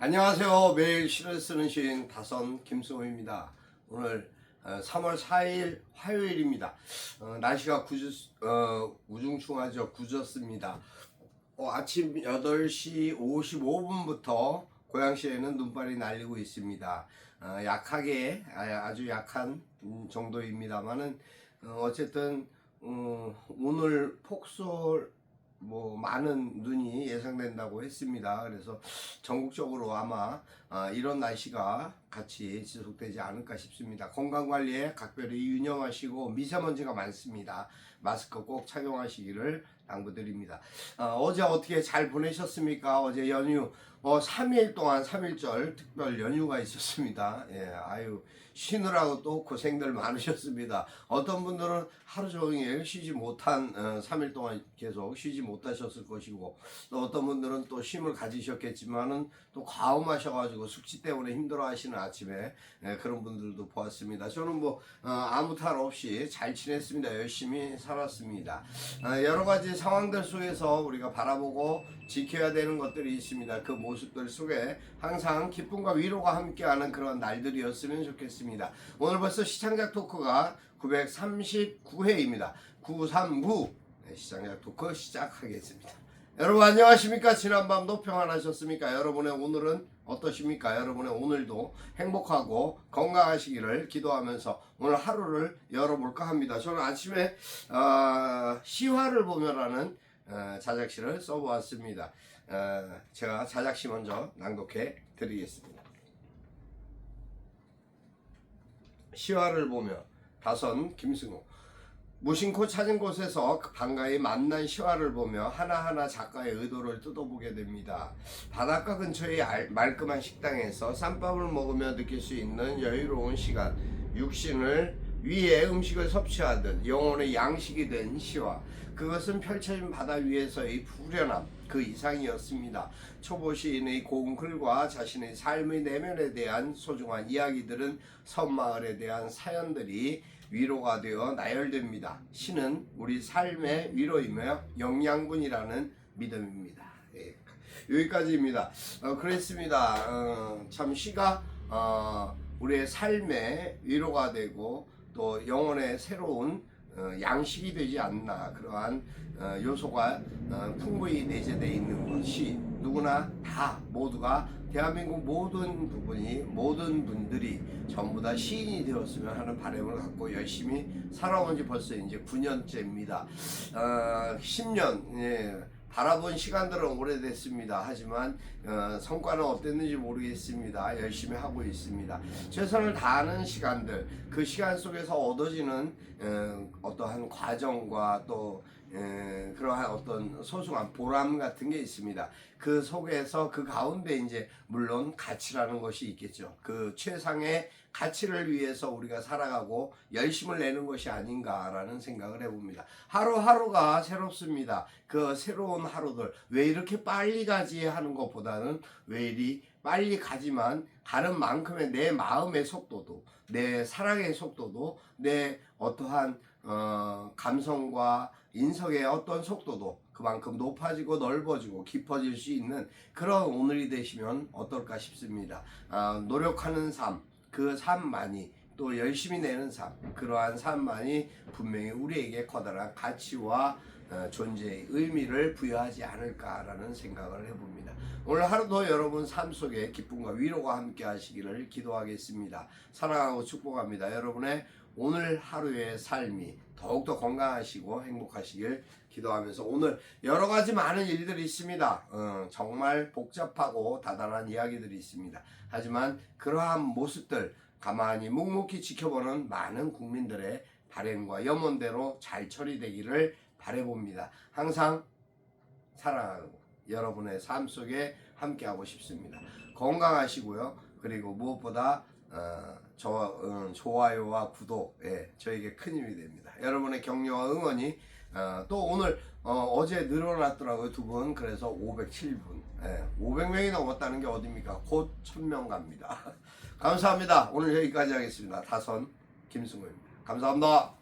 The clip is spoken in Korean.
안녕하세요. 매일 시를 쓰는 시인 다선 김승호입니다. 오늘 어, 3월 4일 화요일입니다. 어, 날씨가 구주, 어, 우중충하죠. 굳었습니다. 어, 아침 8시 55분부터 고양시에는 눈발이 날리고 있습니다. 어, 약하게 아, 아주 약한 음, 정도입니다만은 어, 어쨌든 어, 오늘 폭설 뭐 많은 눈이 예상된다고 했습니다. 그래서 전국적으로 아마 아, 이런 날씨가 같이 지속되지 않을까 싶습니다. 건강 관리에 각별히 유념하시고 미세먼지가 많습니다. 마스크 꼭 착용하시기를 당부드립니다. 어, 제 어떻게 잘 보내셨습니까? 어제 연휴 어, 3일 동안 3일절 특별 연휴가 있었습니다. 예, 아유 쉬느라고 또 고생들 많으셨습니다. 어떤 분들은 하루 종일 쉬지 못한 어, 3일 동안 계속 쉬지 못하셨을 것이고 또 어떤 분들은 또 쉼을 가지셨겠지만은 또 과음하셔가지고 숙취 때문에 힘들어하시는 아침에 예, 그런 분들도 보았습니다. 저는 뭐 어, 아무 탈 없이 잘 지냈습니다. 열심히 살았습니다. 어, 여러 가지 상황들 속에서 우리가 바라보고 지켜야 되는 것들이 있습니다. 그 모습들 속에 항상 기쁨과 위로가 함께하는 그런 날들이었으면 좋겠습니다. 오늘 벌써 시청자 토크가 939회입니다. 939 네, 시청자 토크 시작하겠습니다. 여러분 안녕하십니까? 지난밤도 평안하셨습니까? 여러분의 오늘은 어떠십니까? 여러분의 오늘도 행복하고 건강하시기를 기도하면서 오늘 하루를 열어볼까 합니다. 저는 아침에 어, 시화를 보며라는 어, 자작시를 써보았습니다. 어, 제가 자작시 먼저 낭독해 드리겠습니다. 시화를 보며 다선 김승호 무심코 찾은 곳에서 그 반가이 만난 시화를 보며 하나하나 작가의 의도를 뜯어보게 됩니다. 바닷가 근처의 알- 말끔한 식당에서 쌈밥을 먹으며 느낄 수 있는 여유로운 시간, 육신을 위해 음식을 섭취하듯 영혼의 양식이 된 시화. 그것은 펼쳐진 바다 위에서의 푸련함 그 이상이었습니다. 초보 시인의 고운 글과 자신의 삶의 내면에 대한 소중한 이야기들은 섬마을에 대한 사연들이 위로가 되어 나열됩니다. 시는 우리 삶의 위로이며 영양분이라는 믿음입니다. 예, 여기까지입니다. 어, 그랬습니다. 어, 참 시가 어, 우리의 삶의 위로가 되고 또 영혼의 새로운 어, 양식이 되지 않나 그러한 어, 요소가 어, 풍부히 내재되어 있는 것이 누구나 다 모두가 대한민국 모든 부분이 모든 분들이 전부 다 시인이 되었으면 하는 바람을 갖고 열심히 살아온 지 벌써 이제 9년째입니다. 어, 10년 예, 바라본 시간들은 오래됐습니다. 하지만 어, 성과는 어땠는지 모르겠습니다. 열심히 하고 있습니다. 최선을 다하는 시간들, 그 시간 속에서 얻어지는 어, 어떠한 과정과 또 에, 그러한 어떤 소중한 보람 같은 게 있습니다. 그 속에서 그 가운데 이제 물론 가치라는 것이 있겠죠. 그 최상의 가치를 위해서 우리가 살아가고 열심을 내는 것이 아닌가라는 생각을 해봅니다. 하루하루가 새롭습니다. 그 새로운 하루들 왜 이렇게 빨리 가지 하는 것보다는 왜 이리 빨리 가지만 가는 만큼의 내 마음의 속도도 내 사랑의 속도도 내 어떠한 어, 감성과 인성의 어떤 속도도 그만큼 높아지고 넓어지고 깊어질 수 있는 그런 오늘이 되시면 어떨까 싶습니다. 아, 노력하는 삶, 그 삶만이 또 열심히 내는 삶, 그러한 삶만이 분명히 우리에게 커다란 가치와 어, 존재의 의미를 부여하지 않을까라는 생각을 해봅니다. 오늘 하루도 여러분 삶 속에 기쁨과 위로가 함께 하시기를 기도하겠습니다. 사랑하고 축복합니다. 여러분의 오늘 하루의 삶이 더욱더 건강하시고 행복하시길 기도하면서 오늘 여러 가지 많은 일들이 있습니다. 어, 정말 복잡하고 다단한 이야기들이 있습니다. 하지만 그러한 모습들 가만히 묵묵히 지켜보는 많은 국민들의 바램과 염원대로 잘 처리되기를 바래봅니다. 항상 사랑하고 여러분의 삶 속에 함께하고 싶습니다. 건강하시고요. 그리고 무엇보다 어, 저, 어, 좋아요와 구독 예, 저에게 큰 힘이 됩니다. 여러분의 격려와 응원이 어, 또 오늘 어, 제 늘어났더라고요 두 분 그래서 507분 예, 500명이 넘었다는 게 어딥니까 곧 1000명 갑니다 감사합니다 오늘 여기까지 하겠습니다 다선 김승우입니다 감사합니다